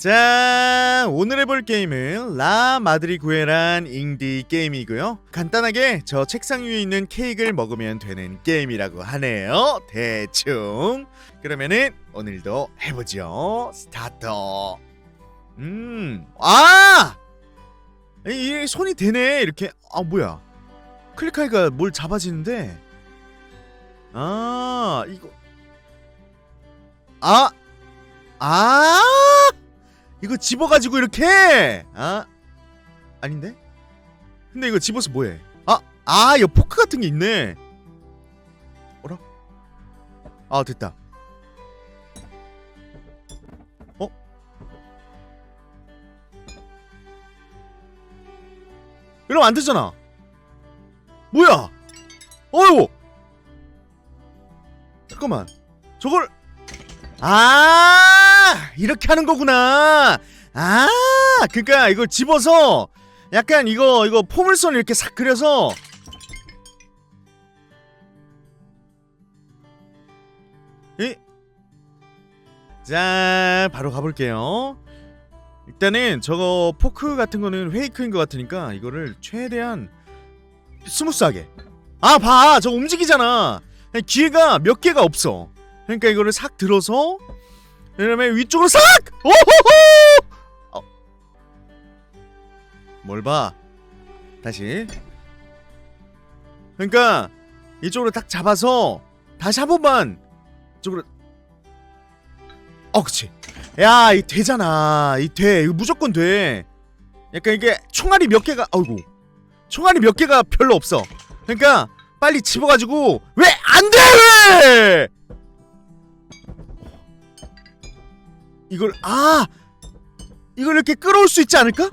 자, 오늘 해볼 게임은 라 마드리 구에란 잉디 게임이고요. 간단하게 저 책상 위에 있는 케이크를 먹으면 되는 게임이라고 하네요. 대충. 그러면은 오늘도 해보죠. 스타트. 음, 아, 이, 이 손이 되네. 이렇게 아 뭐야? 클릭하니까 뭘 잡아지는데. 아, 이거. 아, 아. 이거 집어가지고 이렇게 아 아닌데? 근데 이거 집어서 뭐해? 아, 아, 여 포크 같은 게 있네. 어라? 아, 됐다. 어? 이러면 안 되잖아. 뭐야? 어이구. 잠깐만. 저걸 아 이렇게 하는 거구나. 아 그니까 이걸 집어서 약간 이거 이거 포물선 이렇게 싹 그려서 이? 자 바로 가볼게요. 일단은 저거 포크 같은 거는 페이크인 것 같으니까 이거를 최대한 스무스하게. 아 봐. 저거 움직이잖아. 기회가 몇 개가 없어. 그러니까 이거를 싹 들어서 그다음에 위쪽으로 싹! 오호호! 어. 뭘 봐? 다시. 그러니까 이쪽으로 딱 잡아서 다시 한 번만 이쪽으로. 어, 그치. 야, 이 되잖아. 이 돼. 이거 무조건 돼. 약간 이게 총알이 몇 개가, 아이고. 총알이 몇 개가 별로 없어. 그러니까 빨리 집어가지고 왜 안 돼? 왜? 이걸 아! 이걸 이렇게 끌어올 수 있지 않을까?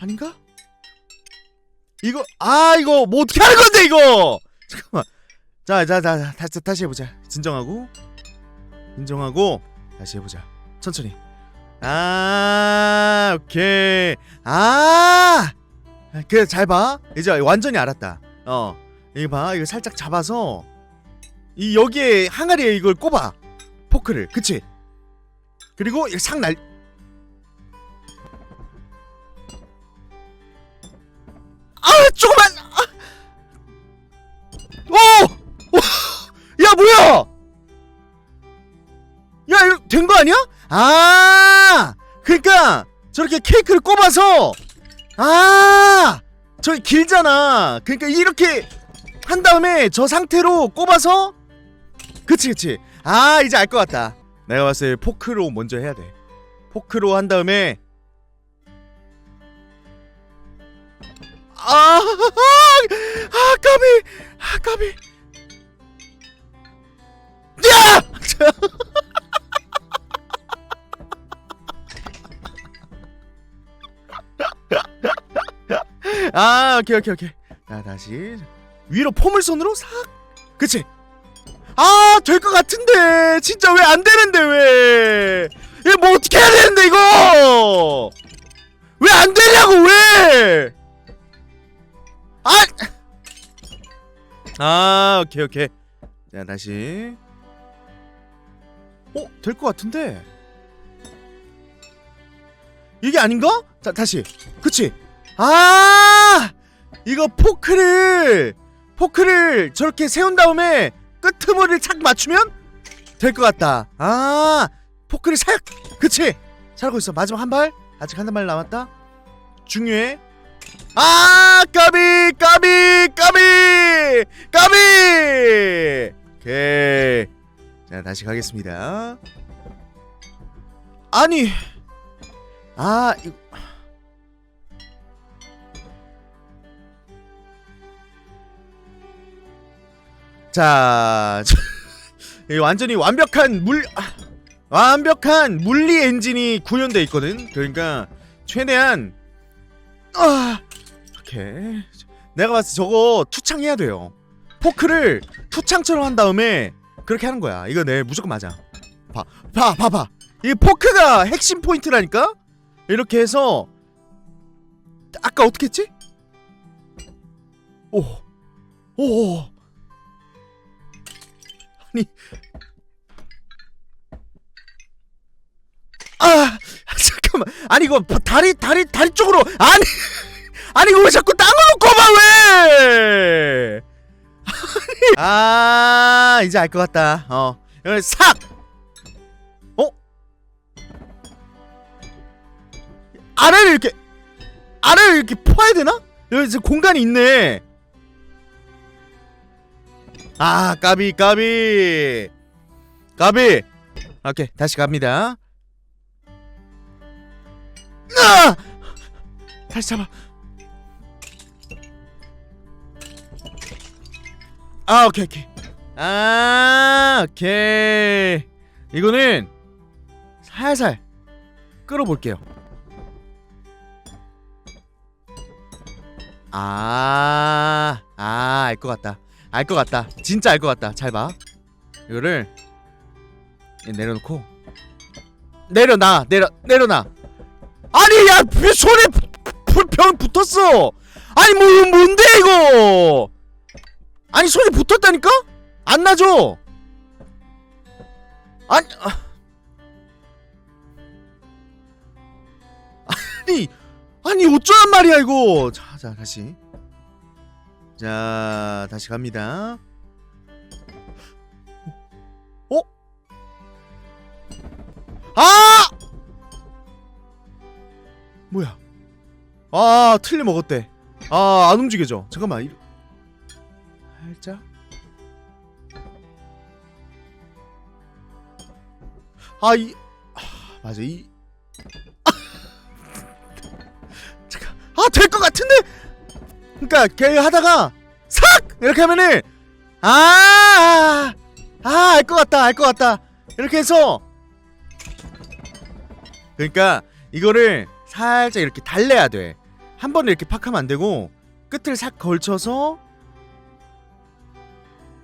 아닌가? 이거 아 이거 뭐 어떻게 하는 건데 이거! 잠깐만. 자자 자 다시 다시 해보자. 진정하고 진정하고 다시 해보자. 천천히. 아 오케이. 아! 그래 잘봐. 이제 완전히 알았다. 어. 이거 봐. 이거 살짝 잡아서 이 여기에 항아리에 이걸 꼽아. 포크를. 그치 그리고 이상 날. 아 조금만. 아. 오! 오! 야 뭐야? 야 된 거 아니야? 아 그러니까 저렇게 케이크를 꼽아서 아 저기 길잖아. 그러니까 이렇게 한 다음에 저 상태로 꼽아서 그치 그치. 아 이제 알 것 같다. 내가 봤을 때 포크로 먼저 해야 돼. 포크로 한 다음에 아, 아, 아 까비, 아 까비. 야! 아, 오케이, 오케이, 오케이. 자, 다시 위로 포물선으로 싹. 그치? 아, 될 것 같은데. 진짜 왜 안 되는데, 왜? 이거 뭐 어떻게 해야 되는데, 이거! 왜 안 되냐고, 왜! 아! 아, 오케이, 오케이. 자, 다시. 어, 될 것 같은데. 이게 아닌가? 자, 다시. 그치? 아! 이거 포크를, 포크를 저렇게 세운 다음에 끄트머리를 착 맞추면 될 것 같다. 아, 포크를 살, 그치? 잘하고 있어. 마지막 한 발. 아직 한 발 남았다. 중요해. 아, 까비, 까비, 까비, 까비. 오케이. 자, 다시 가겠습니다. 아니, 아, 이거. 자, 이 완전히 완벽한 물 아, 완벽한 물리 엔진이 구현돼 있거든. 그러니까 최대한 아 이렇게 내가 봤을 때 저거 투창해야 돼요. 포크를 투창처럼 한 다음에 그렇게 하는 거야. 이거 내 무조건 맞아. 봐, 봐, 봐, 봐. 이 포크가 핵심 포인트라니까. 이렇게 해서 아까 어떻게 했지? 오, 오. 아니 아 잠깐 잠깐만 아니 이거 바- 다리 다리 다리 쪽으로 아니 아니 이거 왜 자꾸 땅을 놓고 봐 왜? 아니, 아 이제 알 것 같다. 어 여기 삭. 어? 아래를 이렇게 아래를 이렇게 퍼야 되나? 여기 지금 공간이 있네. 아 까비 까비 까비. 오케이 다시 갑니다. 아! 다시 잡아. 아 오케이 오케이. 아 오케이. 이거는 살살 끌어볼게요. 아, 아, 알 것 같다. 알 것 같다. 진짜 알 것 같다. 잘 봐. 이거를 내려놓고 내려놔, 내려, 내려놔. 아니, 야, 왜 손에 불병 붙었어? 아니, 뭐, 뭔데 이거? 아니, 손이 붙었다니까? 안 나죠? 아니, 아. 아니, 아니 어쩌란 말이야 이거 자, 자 다시 자 다시 갑니다. 어? 아! 뭐야? 아 틀리 먹었대. 아 안 움직여져. 잠깐만 이... 살짝? 아이 아, 맞아 이 잠깐. 아될 것 같은데 그러니까 걔 하다가 삭! 이렇게 하면은 아아알 것 같다 알 것 같다. 이렇게 해서 그러니까 이거를 살짝 이렇게 달래야 돼 한 번에 이렇게 팍 하면 안 되고 끝을 싹 걸쳐서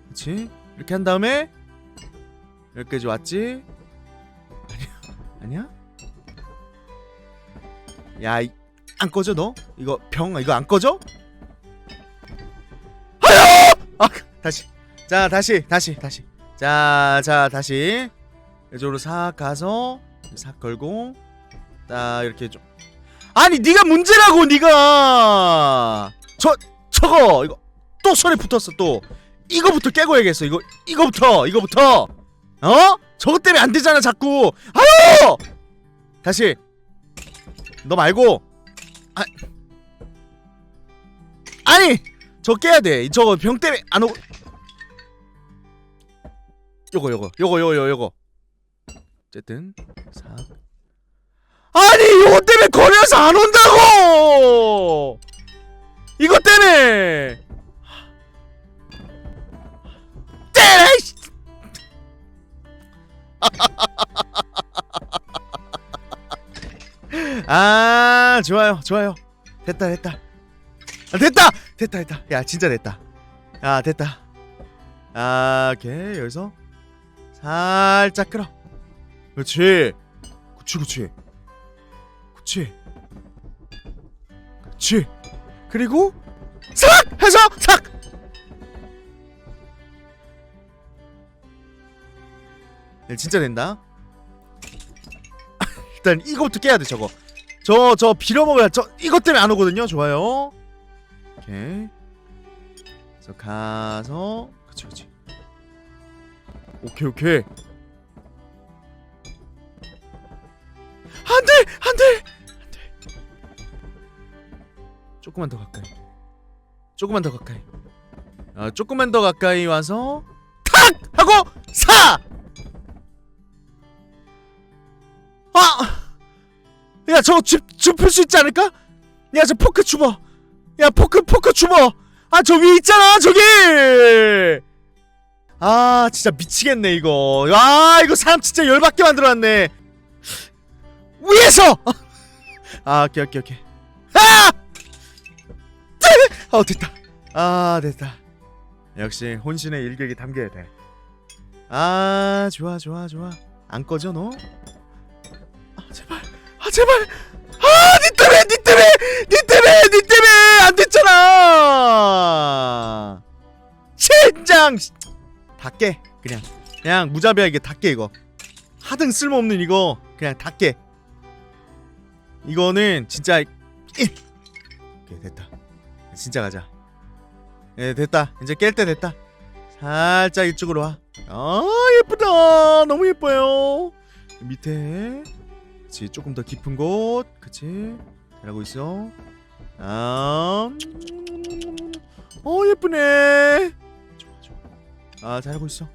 그렇지 이렇게 한 다음에 여기까지 왔지? 아니야 아니야? 야, 이, 안 꺼져 너? 이거 병 이거 안 꺼져? 다시. 자, 다시, 다시, 다시. 자, 자, 다시. 이쪽으로 싹 가서 싹 걸고 딱 이렇게 좀. 아니, 네가 문제라고, 네가. 저 저거 이거 또 손에 붙었어 또. 이거부터 깨고 해야겠어. 이거 이거부터 이거부터. 어? 저것 때문에 안 되잖아, 자꾸. 아유! 다시. 너 말고 아 아니 저 깨야 돼. 저거 병 때문에 안 오고. 요거 요거 요거 요거 요거 어쨌든 사. 아니 요거 때문에 걸려서 안 온다고! 이것 때문에! 이씨. 아 좋아요 좋아요. 됐다 됐다. 아, 됐다 됐다 됐다. 야 진짜 됐다. 야 됐다. 아 오케이. 여기서 살짝 끌어. 그렇지. 그치 그치 그치 그치 그리고 삭! 해서 삭! 네, 진짜 된다. 일단 이거부터 깨야 돼 저거. 저저 빌어먹어야 저 이것 때문에 안 오거든요. 좋아요 오케이 그래서 가서 그치 그치. 오케이 오케이. 안돼! 안돼! 안돼! 조금만 더 가까이. 조금만 더 가까이. 아 조금만 더 가까이 와서 탁! 하고 사! 아! 야, 저거 줍, 줍을 수 있지 않을까? 야, 저 포크 주버. 야, 포크, 포크 주버. 아, 저 위에 있잖아, 저기! 아, 진짜 미치겠네, 이거. 아, 이거 사람 진짜 열받게 만들어놨네. 위에서! 아, 오케이, 오케이, 오케이. 아! 어, 됐다. 아, 됐다. 역시 혼신의 일격이 담겨야 돼. 아, 좋아, 좋아, 좋아. 안 꺼져, 너? 아 제발 아 제발 젠장 닫게 그냥. 그냥 무자비하게 닫게 이거. 하등 쓸모없는 이거 그냥 닫게 이거는 진짜 이- 오케이 됐다. 진짜 가자. 예 됐다. 이제 깰 때 됐다. 살짝 이쪽으로 와 아 예쁘다. 너무 예뻐요. 밑에. 그치 조금 더 깊은 곳. 그치? 잘하고 있어. 아어 예쁘네 아 잘하고 있어.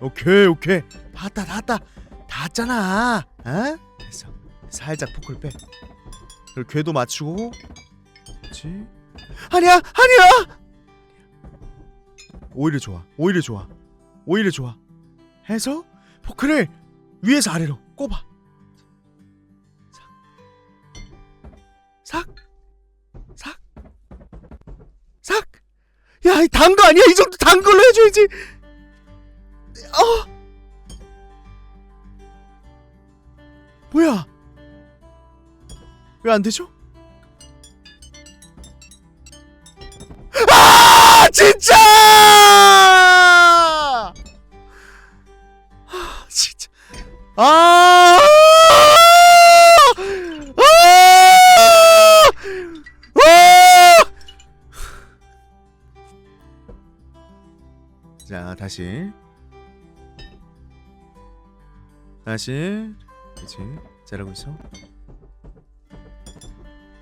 오케이 오케이. 다 왔다 다 왔다. 다 왔잖아. 어? 됐어. 살짝 포크를 빼. 그리고 궤도 맞추고. 그렇지. 아니야 아니야! 오히려 좋아. 오히려 좋아. 오히려 좋아. 해서 포크를 위에서 아래로 꼽아. 삭. 삭. 삭. 야, 이 단 거 아니야? 이 정도 단 걸로 해줘야지. 어? 뭐야? 왜 안 되죠? 아, 진짜! 아, 진짜. 아! 아! 아! 자 다시 다시 그치 잘하고 있어.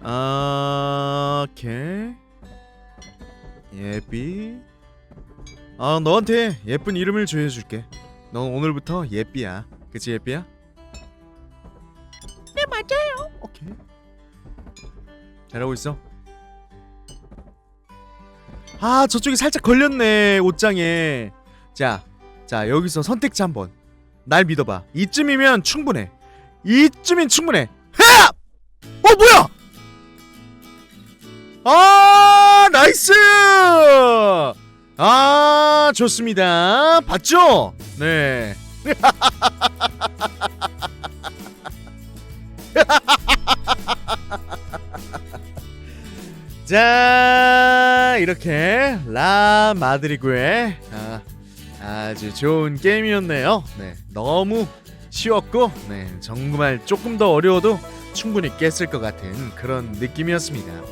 아 오케이. 예삐 아 너한테 예쁜 이름을 조여줄게. 넌 오늘부터 예삐야. 그치 예삐야? 네 맞아요. 오케이. 잘하고 있어. 아 저쪽이 살짝 걸렸네 옷장에. 자, 자 여기서 선택지 한번 날 믿어봐. 이쯤이면 충분해. 이쯤인 충분해. 하! 어 뭐야? 아 나이스! 아 좋습니다. 봤죠? 네. 자 이렇게 라 마드리그의 아, 아주 좋은 게임이었네요. 네, 너무 쉬웠고 네, 정말 조금 더 어려워도 충분히 깼을 것 같은 그런 느낌이었습니다.